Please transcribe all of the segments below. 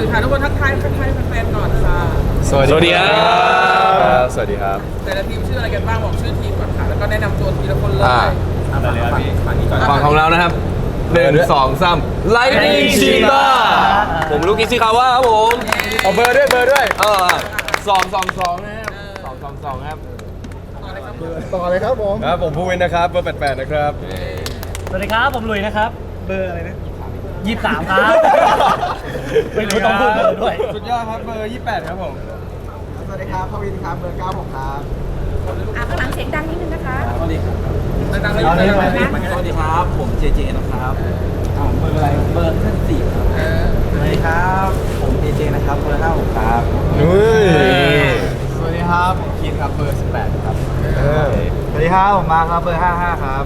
อื่นค่ะทุกคนทักทายทักทายแฟนๆก่อนค่ะสวัสสวัสดีครับ สวัสดีครับ แต่ละทีมชื่ออะไรกันบ้างบอกชื่อทีมก่อนค่ะ แล้วก็แนะนำตัวทีละคนเลยอ่าฝั่งของเรานะครับหนึ่งสองสามไลนิ่งชีตาผมลูกกิซิคาวะครับผมเอาเบอร์ด้วยเบอร์ด้วยเออสองสองสองนะครับสองสองสองครับต่อเลยครับต่อเลยครับผมครับผมภูวินนะครับเบอร์แปดนะครับสวัสดีครับผมหลุยนะครับ เบอร์อะไรนะ ยี่สามครับไม่รู้ต้องพูดเบอร์ด้วย สุดยอดครับเบอร์ 28 ครับผม สวัสดีครับพวินครับ เบอร์เก้าผมครับ อะข้างหลังเสียงดังนิดนึงนะคะดังๆเลยอยู่เลยนะสวัสดีครับ ผมเจเจนะครับอ้าวเบอร์อะไร เบอร์ท่านสี่ครับเออสวัสดีครับ ผมเจเจนะครับ เบอร์ห้าผมครับนุ้ยสวัสดีครับ ผมคีนครับ เบอร์สิบแปดครับสวัสดีครับ ผมมาครับ เบอร์ห้าห้าครับ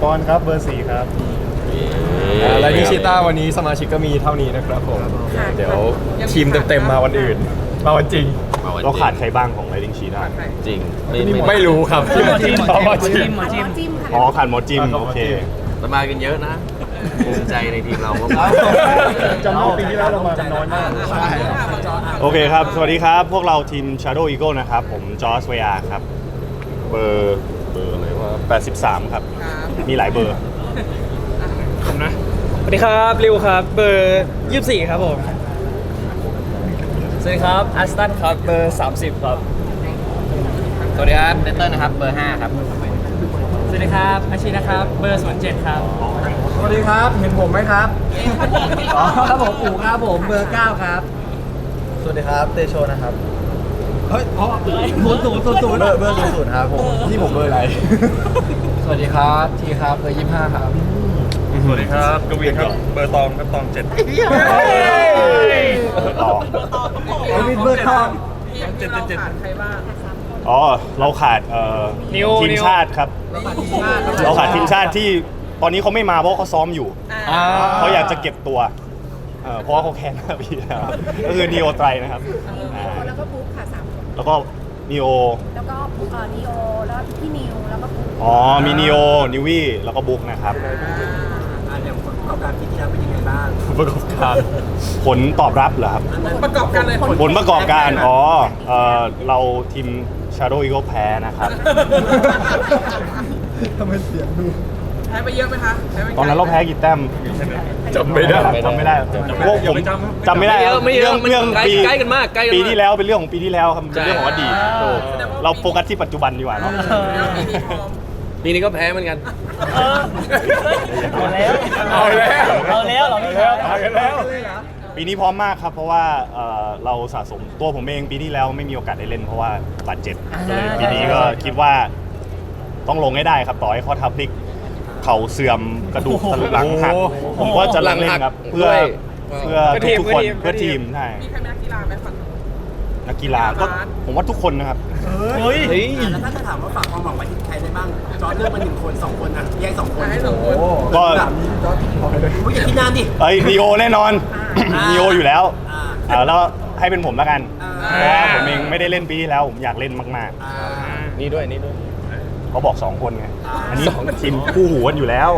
ปอนครับ เบอร์สี่ครับ ไลนิ่งชีต้าวันนี้สมาชิกก็มีเท่านี้นะครับผมเดี๋ยวทีมเต็มๆมาวันอื่น มาวันจริงเราขาดใครบ้างของไลนิ่งชีตาจริงไม่ไม่ไม่รู้ครับหมอจิมอ๋อหมอจริจิงมหมอจิมจิ้มค่ะอ๋อขาดหมอจิมอ่าครับโอเคหมอจิเรามากันเยอะนะภูมิใจในทีมเรามากจำได้ปีที่แล้วเรามาน้อยมาก ใช่จอโอเคครับ สวัสดีครับ พวกเราทีม Shadow Eagle นะครับ ผมจอร์สเวียครับ เบอร์ เบอร์อะไรวะ83 ครับครับมีหลายเบอร์ผมนะส วัสดีครับริวครับ เบอร์ยี่สี่ครับผมสวัสดีครับอัสตันครับเบอร์สามสิบครับ สวัสดีครับเนเตอร์นะครับ เบอร์ห้าครับ สวัสดีครับอาชีนะครับ เบอร์ศูนย์เจ็ดครับ สวัสดีครับ เห็นผมไหมครับอ๋อครับผมอู๋ครับผมเบอร์เก้าครับ สวัสดีครับเตโชนะครับ เฮ้ยอ๋อศูนย์ศูนย์ศูนย์ศูนย์เบอร์เบอร์ศูนย์ศูนย์ครับผมที่ผมเบอร์อะไร สวัสดีครับทีครับเบอร์ยี่ห้าครับส วัสดีครับกวีครับ เบอร์ตองครับตองเจ็ดต่อเฮ้ยเบอร์ทองทีมที่เราขาดใครบ้างอ๋อ เราขาดเอ่อนิวทีมนิว ชาติครับ เราขาดทีมชาติที่ตอนนี้เขาไม่มาเพราะเขาซ้อมอยู่อ่าเขาอยากจะเก็บตัวเอ่อเพราะว่าเขาแข่งมาปีแล้วครับก็คือนีโอไตรนะครับอ่าแล้วก็บุ๊กค่ะสามคนแล้วก็นีโอแล้วก็เอ่อนีโอแล้วพี่นิวแล้วก็บุ๊กอ๋อมีนีโอนิวี่แล้วก็บุ๊กนะครับ อ่า อบการปีที่แล้วเป็นยังไงบ้างประกอบการ ผลตอบรับเหรอครับ ประกอบกันเลยผลประกอบการ อ๋อเอ่อเราทีม Shadow Eagle แพ้นะครับ ทำไมเสียงดูแพ้ไปเยอะไหมคะแพ้ไปตอนนั้นเราแพ้กี่แต้มจำไม่ได้ จำไม่ได้พวกผมจำไม่ได้ไม่เยอะไม่เยอะเรื่องมันเรื่องใกล้ปีใกล้กันมากใกล้กันมากปีที่แล้วเป็นเรื่องของปีที่แล้วครับเป็นเรื่องของอดีตใช่โอ้เราโฟกัสที่ปัจจุบันดีกว่าเนาะ แล้วมีมีฟอร์ม ปีนี้ก็แพ้เหมือนกันเอาแล้ว เอาแล้ว เอาแล้วเหรอพี่เอาแล้ว ปีนี้พร้อมมากครับ เพราะว่าเอ่อเราสะสมตัวผมเองปีที่แล้วไม่มีโอกาสได้เล่นเพราะว่าบาดเจ็บก็เลยปีนี้ก็คิดว่าต้องลงให้ได้ครับต่อให้ข้อเท้าพลิกเข่าเสื่อมกระดูกสันหลังหักผมก็จะลงเล่นครับ เพื่อด้วยเพื่อทุกๆคนเพื่อทีมใช่ มีใครเป็นนักกีฬาไหมฝั่งนั กกีฬาก็ผมว่าทุกคนนะครับ เฮ้ยเฮ้ยแล้วถ้าจะถามว่าฝากความหวังไว้ที่ใครได้บ้าง จอร์ดเลือกมาหนึ่งคนสองคนอะแยกสองคนให้สองคนก็แบบนี้จอร์ดพอเลยไม่อย่าคิดนานดิ เอ้ยนีโอแน่นอนอ่านีโออยู่แล้วอ่า อ่าแล้วให้เป็นผมแล้วกันอ่าเพราะว่าผมเองไม่ได้เล่นปีที่แล้วผมอยากเล่นมากอ่า นี่ด้วยนี่ด้วย ๆเขาบอกสองคนไงอ่า อันนี้ทีมคู่หูกันอยู่แล้ว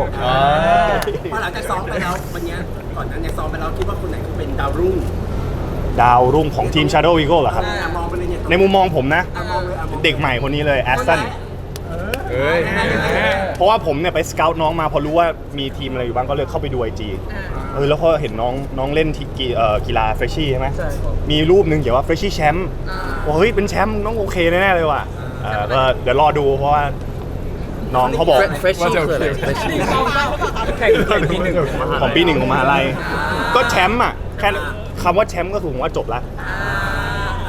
พอหลังจากซ้อมไปแล้ววันเนี้ยก่อนหนั้นเนี่ยซ้อมไปแล้วคิดว่าคนไหนคือเป็นดาวรุ่ง ดาวรุ่งของทีม Shadow Eagle เหรอครับ อ่ามองไปเลยเนี่ยในมุมมองผมนะ อะมองเลยอะมองเด็กใหม่คนนี้เลยแอสตันเฮ้ยเพราะว่าผมเนี่ยไปสเกลน้องมาพอรู้ว่ามีทีมอะไรอยู่บ้างก็เลยเข้าไปดูไอจีเออแล้วพอเห็นน้องน้องเล่นที่กีเอ่อกีฬาเฟรชชี่ใช่ไหมมีรูปหนึ่งเขียนว่าเฟรชชี่แชมป์ว่าเฮ้ยเป็นแชมป์น้องโอเคแน่ๆเลยว่ะเออก็เดี๋ยวรอดูเพราะว่าน้องเขาบอก เฟรชชี่คืออะไร Freshie แข่งแข่งปีหนึ่งของปีหนึ่งของมหาลัยก็แชมป์อะแค่ คำว่าแชมป์ก็ถูกว่าจบละอ่า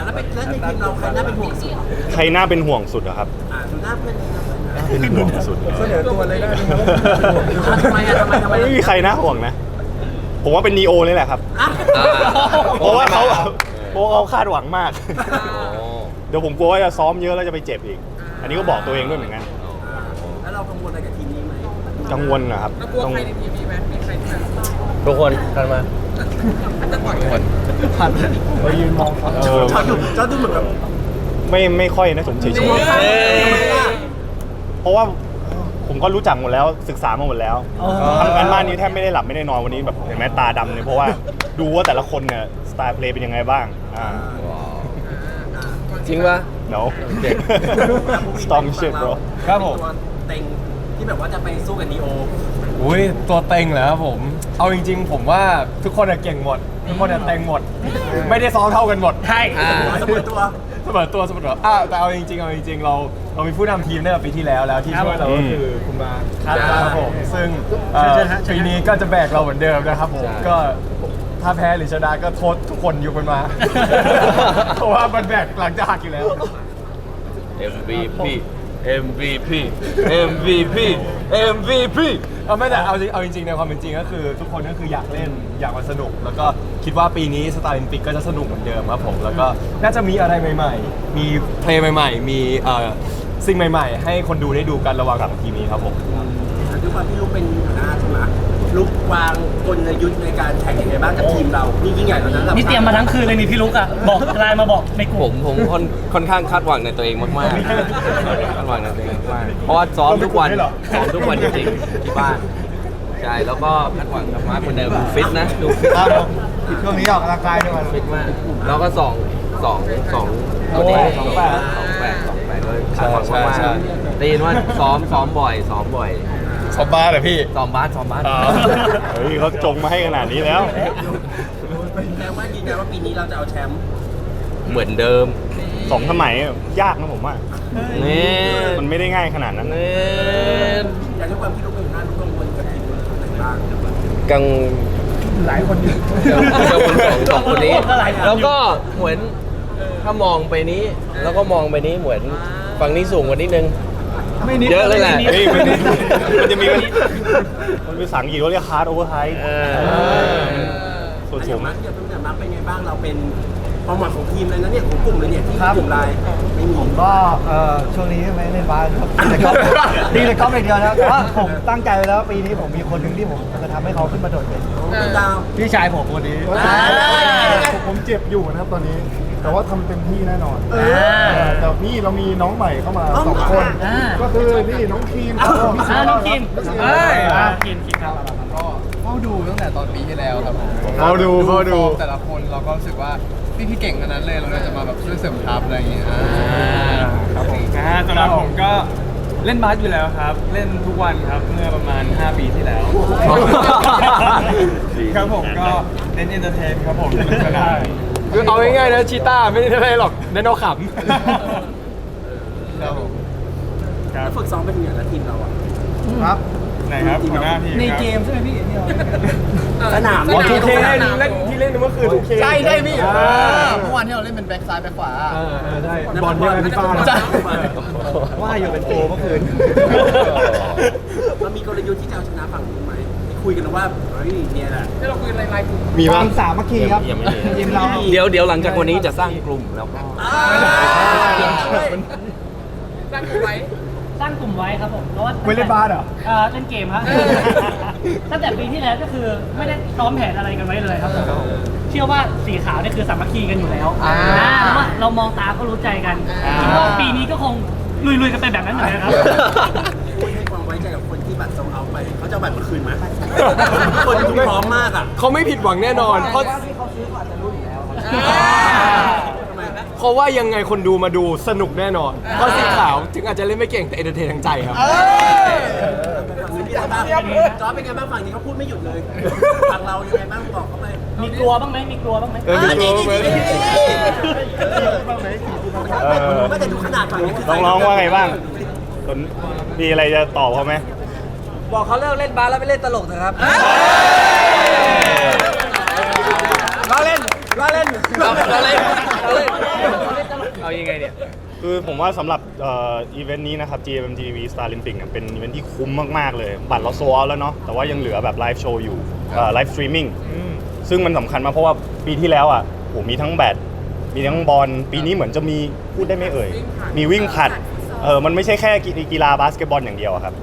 แล้วเป็นแล้วในทีมเราใครน่าเป็นห่วงสุดใครน่าเป็นห่วงสุดอะครับอ่าดูหน้าเพื่อนดีนะเพื่อนนะเป็นห่วงสุดเสนอตัวเลยได้ทำไมอะทำไมทำไมไม่มีใครน่าห่วงนะ ผมว่าเป็นนีโอเลยแหละครับอะอ่าเพราะว่าเขาเพราะว่าเขาคาดหวังมากอ๋อเดี๋ยวผมกลัวว่าจะซ้อมเยอะแล้วจะไปเจ็บอีก อันนี้ก็บอกตัวเองด้วยเหมือนกันแล้วเรากังวลอะไรกับทีมนี้ไหมกังวลนะครับแล้วกลัวต้องใครในทีมมีไหมมีใครที่แบบทุกคนกันมา จะปล่อยทุกคนผ่านไปยืนมองเขาเออจอดูจอดูเหมือนแบบไม่ไม่ค่อยนะผมเฉยมองเขาทำไมอะๆเพราะว่าผมก็รู้จักหมดแล้วศึกษามาหมดแล้วทำกันบ้านนี้แทบไม่ได้หลับไม่ได้นอนวันนี้แบบเห็นไหมตาดำเนี่ยเพราะว่าดูว่าแต่ละคนเนี่ยสไตล์เพลย์เป็นยังไงบ้างอ่าจริงปะ no strong shit bro ครับผมตัวเต็งที่แบบว่าจะไปสู้กับนีโอ อุ้ยตัวเต็งเหรอครับผม เอาจริง ๆ ผมว่าทุกคนอะเก่งหมด ทุกคนอะเต็งหมด ไม่ได้ซ้อมเท่ากันหมด ใช่อ่าเสมอตัวเสมอตัวเสมอตัวอะแต่เอาจริงๆเอาจริงๆเราเรามีผู้นำทีมตั้งแต่ปีที่แล้วแล้วที่ช่วยเราก็คือคุณมาครับผมซึ่งเอ่อปีนี้ก็จะแบกเราเหมือนเดิมนะครับผมใช่ก็ถ้าแพ้หรือชนะก็โทษทุกคนอยู่กันมา เพราะว่ามันแบกหลังจะหักอยู่แล้ว MVP MVP MVP MVP เอาไม่แต่เอาจริงเอาจริงๆในความเป็นจริงก็คือ ทุกคนก็คืออยากเล่นอยากมาสนุก แล้วก็คิดว่าปีนี้สตาร์ลิมปิกก็จะสนุกเหมือนเดิมครับผมแล้วก็น่าจะมีอะไรใหม่ ๆ มีเพลงใหม่ ๆ มีเอ่อสิ่งใหม่ ๆ ให้คนดูได้ดูกันระหว่างกับทีมนี้ครับผม ด้วยความที่ลูกเป็นหัวหน้าใช่ไหม ลูกวางกลยุทธ์ในการแข่งยังไงบ้างกับทีมเรา นี่ยิ่งใหญ่แล้วนะนี่เตรียมมาทั้งคืนเลยนี่พี่ลุกอะ บอกไลน์มาบอกในกผลุ่มมผมค่อนค่อนข้างคาดหวังในตัวเองมากๆคาดหวังในตัวเองมากๆเพราะว่าซ้อมทุกวันซ้อมทุกวันจริงๆที่บ้านใช่แล้วก็คาดหวังกับมาร์คคนเดิมดูฟิตนะดูฟิตช่วงนี้ออกกำลังกายด้วยฟิตมากแล้วก็สองสองสองตัวนี้สองแปดสองแปดสองแปดเลยคาดหวังมากใช่ใช่ๆได้ยินว่าซ้อมซ้อมบ่อยซ้อมบ่อย สอบบ้าเหรอพี่ ซ้อมบาสซ้อมบาสเฮ้ยเขาจงมาให้ขนาดนี้แล้ว แปลว่ายืนยันว่าปีนี้เราจะเอาแชมป์เหมือนเดิมสองสมัยยากนะผมว่า นี่มันไม่ได้ง่ายขนาดนั้นนี่อย่างด้วยความที่ลูกเป็นหัวหน้าลูกกังวลกับทีมไหนบ้างกัง หลายคนอยู่กังวลสองสองคนนี้ แล้วก็เหมือนถ้ามองไปนี้ แล้วก็มองไปนี้เหมือนฝั่งนี้สูงกว่านิดนึง เยอะเลยแหละเฮ้ยมันมันจะมีมันมันเป็นภาษาอังกฤษเขาเรียก hard over high เออ ส่วนอสูย่างงมาร์คเดี๋ยวเป็นอย่างมาร์คเป็นไงบ้างเราเป็นความหวังของทีมเลยนะเนี่ยของกลุ่มเลยเนี่ยที่กลุ่มไลน์ไม่มีก็เอ่อช่วงนี้ไม่เล่นบาสครับแต่ก็ดีแต่ก็เป็นเดียวนะครับแต่ว่าผมตั้งใจไว้แล้วว่าปีนี้ผมมีคนหนึ่งที่ผมจะทำให้เขาขึ้นมาโดดเด่นเป็นดาว พี่ชายผมคนนี้ ผมเจ็บอยู่นะครับตอนนี้ แต่ว่าทำเต็มที่แน่นอนแต่นี่เรามีน้องใหม่เข้ามาสองคน อ่า ก็คือนี่น้องคีนครับผมอ่าน้องกินเอ้ยอ่ากินกินครับก็เฝ้าดูตั้งแต่ตอนปีที่แล้วครับผมเฝ้าดูเฝ้าดู ฟอร์มแต่ละคนเราก็รู้สึกว่าพี่พี่ๆเก่งทั้งนั้นเลยเราเลยจะมาแบบช่วยเสริมทัพอะไรอย่างเงี้ยอ่าครับผมอ่าสำหรับผมก็เล่นบาสอยู่แล้วครับ เล่นทุกวันครับเมื่อประมาณ 5 ปีที่แล้ว ครับผมก็เล่นเอนเตอร์เทนครับผมสนุกสนาน คือเอาง่ายๆนะชีต้าไม่ได้อะไรหรอกเน้นเอาขำครับผมแล้วฝึกซ้อมเป็นยังไงแล้วทีมเราอะครับไหนครับหัวหน้าทีมในครับเกมใช่ไหมพี่ที่เราสนามอ๋อทูเคสเล่นนามเล่นที่เล่นเมื่อคืนทูเคใช่ใช่พี่เออเมื่อวานที่เราเล่นเป็นแบ็กซ้ายแบ็กขวาเออเออใช่บอลใช่ไหมพี่ฟ้าใช่ว่าอยู่เป็นโกเมื่อคืนเรามีกลยุทธ์ที่จะเอาชนะฝั่งนู้นไหมที่ คุยกันว่าเฮ้ยเนี่ยแหละ ที่เราคุยในไลน์กลุ่มมีคบ้าวางมสามัคคีครับยังไม่มี ทีมเรา เดี๋ยวเดี๋ยวหลังจากวันนี้จะสร้างกลุ่มแล้วก็ ตั้งกลุ่มไว้ตั้งกลุ่มไว้ครับผมเพราะว่าไม่เล่นบาสเหรอ เอ่อเล่นเกมฮะ ตั้งแต่ปีที่แล้วก็คือไม่ได้ซ้อมแผนอะไรกันไว้เลยครับผมเชื่อว่าสีขาวเนี่ยคือสามัคคีกันอยู่แล้วอ่าอ่าเพราะว่าเรามองตาก็รู้ใจกันคิดว่าปีนี้ก็คงลุยๆกันไปแบบนั้นเหมือนกันครับ คุยให้ความไว้ใจกับคนที่บัตรโซลเอาท์ไป เขาจะเอาบัตรมาคืนไหม คนดูพร้อมมากอะเขาไม่ผิดหวังแน่นอน เพราะอ่าทำไมเพราะว่ายังไงคนดูมาดูสนุกแน่นอน เพราะสีขาวถึงอาจจะเล่นไม่เก่งแต่เอนเตอร์เทนทั้งใจครับฝั่งนี้พี่อะไรบ้างจอร์จเป็นไงบ้างฝั่งนี้เขาพูดไม่หยุดเลยฝั่งเรายังไงบ้างบอกเขาไปมีกลัวบ้างไหมมีกลัวบ้างไหมเออมีกลัวบ้างไหมเออไม่แต่ดูขนาดฝั่งนี้คือน้องๆว่าไงบ้างสนมีอะไรจะตอบเขาไหม บอกเขาเลิกเล่นบาสแล้วไปเล่นตลกเถอะครับล้อเล่นล้อเล่นเอาเอาเลยเอาเลยเอายังไงเนี่ย คือผมว่าสำหรับเอ่ออีเวนต์นี้นะครับ GMMTV Star Olympic เนี่ยเป็นอีเวนต์ที่คุ้มมาก ๆ เลย บัตรเราโซลแล้วเนาะแต่ว่ายังเหลือแบบไลฟ์โชว์อยู่ไลฟ์สตรีมมิ่งซึ่งมันสำคัญมากเพราะว่าปีที่แล้วอะโหมีทั้งแบดมีทั้งบอลปีนี้เหมือนจะมีพูดได้ไหมเอ่ย มีวิ่งผลัดเออมันไม่ใช่แค่กีกีฬาบาสเกตบอลอย่างเดียวอะครับ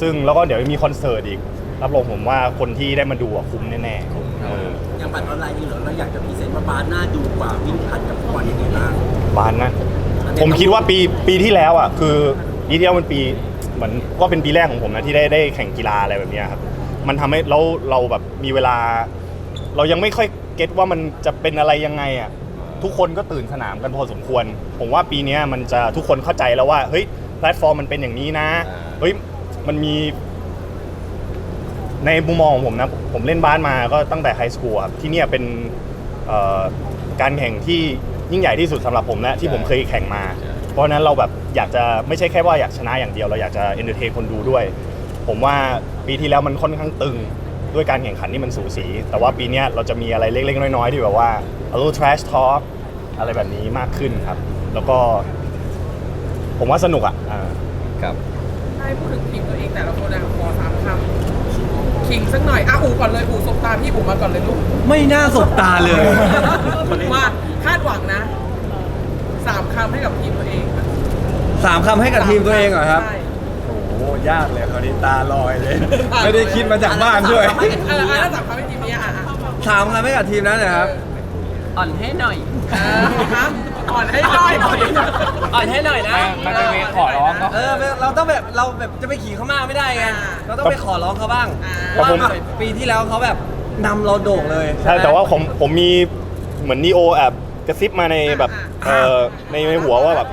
ซึ่งแล้วก็เดี๋ยวมีคอนเสิร์ตอีก รับรองผมว่าคนที่ได้มาดูอะคุ้มแน่ๆเอออย่างบัตรออนไลน์เองเหรอเราอยากจะพรีเซนต์ว่าบาสน่าดูกว่าวิ่งพัดกับฟุตบอลยังไงบ้างบานนะ ผมคิดว่าปีปีที่แล้วอะคือปีที่แล้วมันปีเหมือนว่าเป็นปีแรกของผมนะที่ได้ได้แข่งกีฬาอะไรแบบเนี้ยครับ มันทำให้เราเราแบบมีเวลา เรายังไม่ค่อยเก็ตว่ามันจะเป็นอะไรยังไงอะทุกคนก็ตื่นสนามกันพอสมควร ผมว่าปีเนี้ยมันจะทุกคนเข้าใจแล้วว่าเฮ้ยแพลตฟอร์มมันเป็นอย่างนี้นะเฮ้ย มันมี ในมุมมองของผมนะผมเล่นบ้านมาก็ตั้งแต่ไฮสคูลครับที่เนี่ยเป็นเอ่อการแข่งที่ยิ่งใหญ่ที่สุดสำหรับผมและที่ผมเคยแข่งมาเพราะฉะนั้นเราแบบอยากจะไม่ใช่แค่ว่าอยากชนะอย่างเดียวเราอยากจะเอนเตอร์เทนคนดูด้วย ผมว่าปีที่แล้วมันค่อนข้างตึงด้วยการแข่งขันที่มันสูสี แต่ว่าปีเนี้ยเราจะมีอะไรเล็กๆ น้อยๆที่แบบว่า a little trash talk อะไรแบบนี้มากขึ้นครับ แล้วก็ ผมว่าสนุกอะอ่า ครับ ให้พูดถึงทีมตัวเองแต่ละคนอะขอสามคำคิงสักหน่อยอะอูก่อนเลยอูสบตาพี่อูมาก่อนเลยลูกไม่น่าสบตาเลยมาคาดหวังนะสามคำให้กับทีมตัวเองสามคำให้กับทีมตัวเองเหรอครับ ใช่โอ้ยากเลยคราวนี้ตาลอยเลย ไม่ได้คิดมาจากบ้านด้วยเอออะแล้วสามคำให้ทีมนี้อะอะสามคำให้กับทีมนั้นนะครับ อ่อนให้หน่อยฮะอ่ อนให้หน่อยอ่อนให้หน่อยนะมันจะมีขอร้องก็เออเราต้องแบบเราแบบจะไปขี่เขามากไม่ได้ไงเราต้องไปขอร้องเขาบ้างเพแต่ราะผมว่าปีที่แล้วเขาแบบนำเราโด่งเลยใช่แต่ว่าผมผมมีเหมือนนีโอแอบกระซิบมาในแบบเออในในหัวว่าแบบ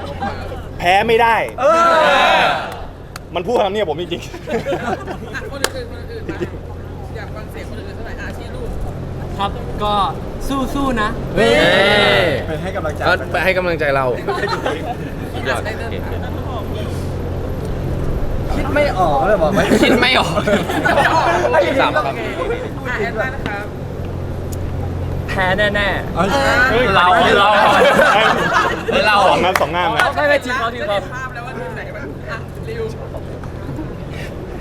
แพ้ไม่ได้ เออมันพูดคำนี้กับผมจริงอะคนอื่นๆคนอื่นๆ ครับก็สู้ๆนะเป็นให้กำลังใจก็ไปให้กำลังใจเรายอดได้เดินโอเคคิดไม่ออกเลยบอกไหมคิดไม่ออกสามคำอะแอนต้านะครับ แพ้แน่เราเราๆเราสองงานสองงานนะๆไม่ไม่ทีมเขาทีมจะเขาเห็นภาพแล้วว่าทีมไหนบ้างอะริว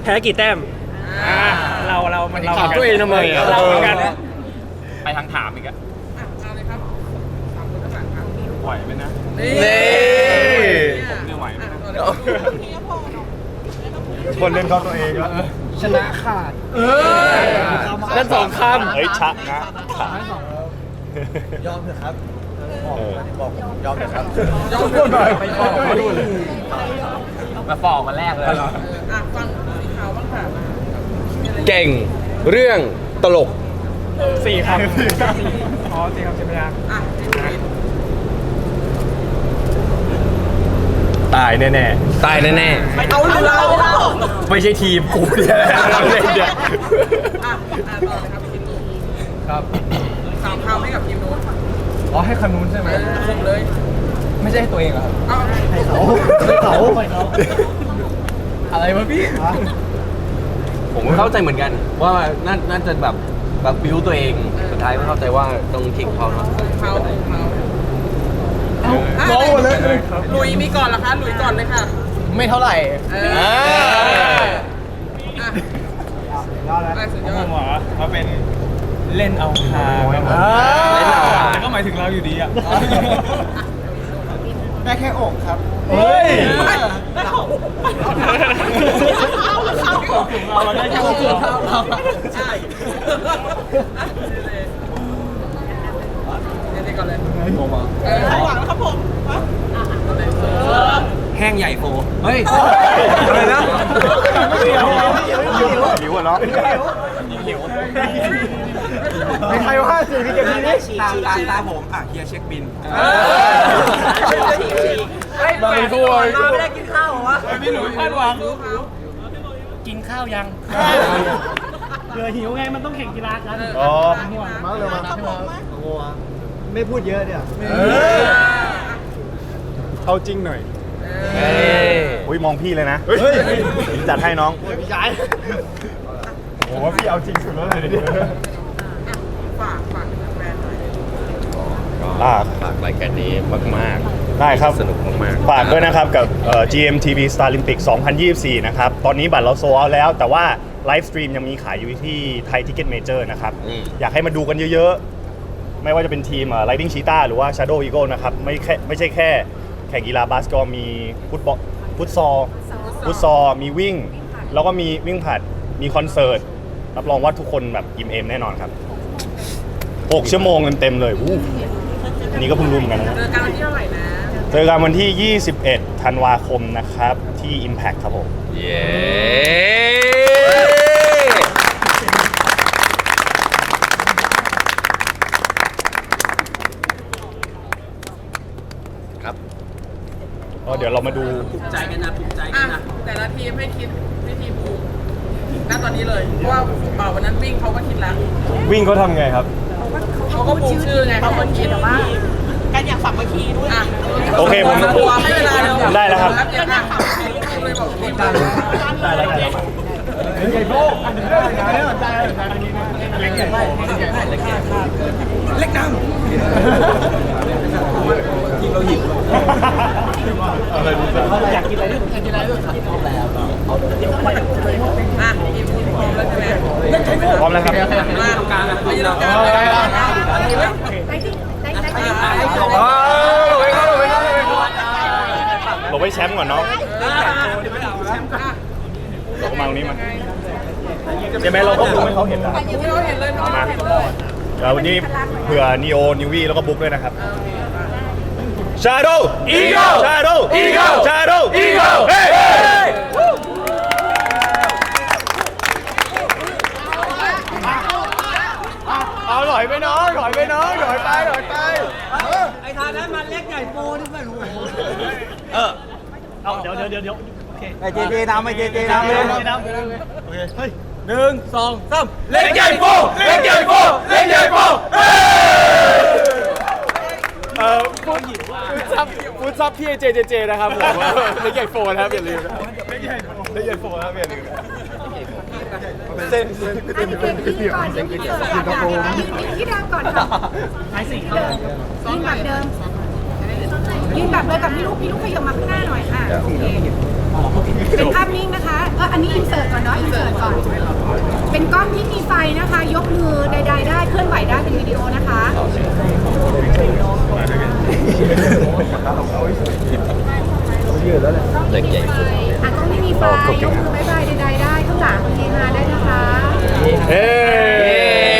แพ้กี่แต้มอ่าเราเรามันเราถามตัวเองทำไมอะเราเหมือนกัน ไปทางถามอีกอะอะเอาเลยครับสามคนข้างหลังครับไหวไหมนะนี่นี่ ผมเนี่ยไหวไหม อะเอาเลยคนเล่นเข้าตัวเองแล้วชนะขาดนั่นสองคเฮ้ยชะนะขายอมเถอะครับเออบอกยอมเถอะครับยอมพูดหน่อย ไปก่อนพูดเลย มาฟอกมาแรกเลยเอออะฟังสีขาวบ้างค่ะมามีอะไรเก่งเรื่องตลกำ สี่คำอ๋อสี่คำสิบพยางค์อะพี่วินตายแน่ตายแน่เอาหรือเราอะๆไม่ใช่ทีมกูเนี่ยเล่นเนี่ยอะต่อเลยครับทีมนู้นครับสามคำให้กับทีมนู้นอ๋อให้คันนู้นใช่ไหมเออครบเลยไม่ใช่ให้ตัวเองเหรอครับเอาให้เขาให้เขาให้เขาอะไรวะพี่ๆผมก็เข้าใจเหมือนกัน ว่าน่าน่าจะแบบ แบบบิวตัวเอง สุดท้ายก็เข้าใจว่าต้องทิ้งเขาเนาะเขาไม่เป็นไรเขาอะร้องหมดเลยหลุยมีก่อนเหรอคะหลุยก่อนเลยค่ะ ไม่เท่าไหร่เอออะอะยอดแล้วอะสุดยผอดมเหรอเขาเป็นเล่นเอาฮาครับผมเล่นเอาฮาแต่ก็หมายถึงเราอยู่ดีอะได้แค่อกครับ เฮ้ยเอาหรือเขาเราเราได้แค่หกเหรอใช่เดี๋ยวก่อนเลยผมอะเขางหลังครับผมแห้งใหญ่โฟเฮ้ยอะไรนะหิวอะเนาะเป็นใครว่าสี่พี่เก็บทีนี้ตาตาตาผมอะเฮียเช็คบิน บางตัวมาไม่ได้กินข้าวเหรอวะพี่หลุยคาดหวังดูเขากินข้าวยังเผื่อหิวไงมันต้องแข่งกีฬากันอ๋อมาเลยมาพี่มาไม่พูดเยอะเนี่ยเอาจริงหน่อยเฮ้ยอุ้ยมองพี่เลยนะเฮ้ยจัดให้น้องผมว่าพี่เอาจริงสุดแล้วเลยเนี่ยฝากฝากแฟนหน่อยอ่าฝากรายการนี้มากๆ ได้ครับ สนุกมากฝากด้วยนะครับกับเอ่อ GMTV Starlympic 2024 นะครับ ตอนนี้บัตรเราโซลแล้ว แต่ว่าไลฟ์สตรีมยังมีขายอยู่ที่ไทยทิกเก็ตเมเจอร์นะครับ อืม อยากให้มาดูกันเยอะๆ ไม่ว่าจะเป็นทีมเอ่อ Lightning Cheetah หรือว่า Shadow Eagle นะครับ ไม่แค่ไม่ใช่แค่แข่งกีฬาบาสก็มีฟุตบอลฟุตซอลฟุตซอลมีวิ่ง แล้วก็มีวิ่งผลัดมีคอนเสิร์ตรับรองว่าทุกคนแบบอิ่มเอมแน่นอนครับ6ชั่วโมงเต็มๆเลยอู้อันนี้ก็เพิ่งรู้เหมือนกันนะ เจอกันวันที่เท่าไหร่นะ เจอกันวันที่ 21 ธันวาคมนะครับ ที่ Impact ครับผมอเย้ครับอ๋อเดี๋ยวเรามาดูใจกันนะภูมิใจกันนะ แต่ละทีมให้คิดวิธีบูมณตอนนี้เลยเพราะว่าเป่าวันนั้นวิ่งเขาก็คิดแล้ววิ่งเขาทำไงครับ เขาก็บูมชื่อไงเขาก็คิดแต่ว่า การอยากฝักมาคีด้วยอะโอเคผมตัวให้เวลาเดี๋ยวได้แล้วครับอยากฝักมาคีเลยบอกคิดได้แล้วได้แล้วอยากกินอะไรด้วยอยากกินอะไรด้วยครับพร้อมแล้วอะทีมคุณพร้อมแล้วใช่ไหมพร้อมแล้วครับมาตรงกลางอะยืนตรงกลางเลย ได้ที่ได้ได้ที่ อ้าวลงไปเข้าลงไปเข้าลงไปเข้า เราไว้ แชมป์ก่อนเนาะเราก็มาตรงนี้มาใช่ไหมเราก็ดูให้เขาเห็นแล้วยังไม่เห็นเลยน้องมาเห็นเลยเดี๋ยววันนี้เผื่อนีโอนิวี่แล้วก็บุ๊กด้วยนะครับ Shadow Eagle Shadow Eagle Shadow Eagle เฮ้ยเอาหน่อยไปน้องหน่อยไปน้องหน่อยไปหน่อยไปไอ้ทานนั้นมันเล็กใหญ่โตนี่เพื่อนโอ้โหเออ เอาเดี๋ยวเดี๋ยวเดี๋ยวเดี๋ยวโอเคไอเจเจนำไอเจเจนำเลยน้ำหนึ่งสองสามเล็กใหญ่โฟเล็กใหญ่โฟเล็กใหญ่โฟเออพูดพูดซับพูดซับพี่เจเจเจนะครับผมว่าเล็กใหญ่โฟนะครับอย่าลืมนะครับเล็กใหญ่โฟเล็กใหญ่โฟนะครับอย่าลืมนะเส้นเส้นอันนี้เป็นพิธีก่อนยังไม่เปิดอะยืนที่เดิมก่อนค่ะไอ้สี่เดิมยืนแบบเดิมยืนแบ บเลยกับพี่ลูกพี่ลูกขยับมาข้างหน้าหน่อยอะโอเคเป็นภาพนิ่งนะคะเอออันนี้อินเสิร์ตก่อนเนาะอินเสิร์ตก่อน เป็นกล้องที่มีไฟนะคะ ยกมือใดๆได้เคลื่อนไหวได้เป็นวิดีโอนะคะเล็กใหญ่สุดอะต้องไม่มีไฟยกมือบายบายใดๆได้ข้างหลังเฮฮาได้นะคะเฮ้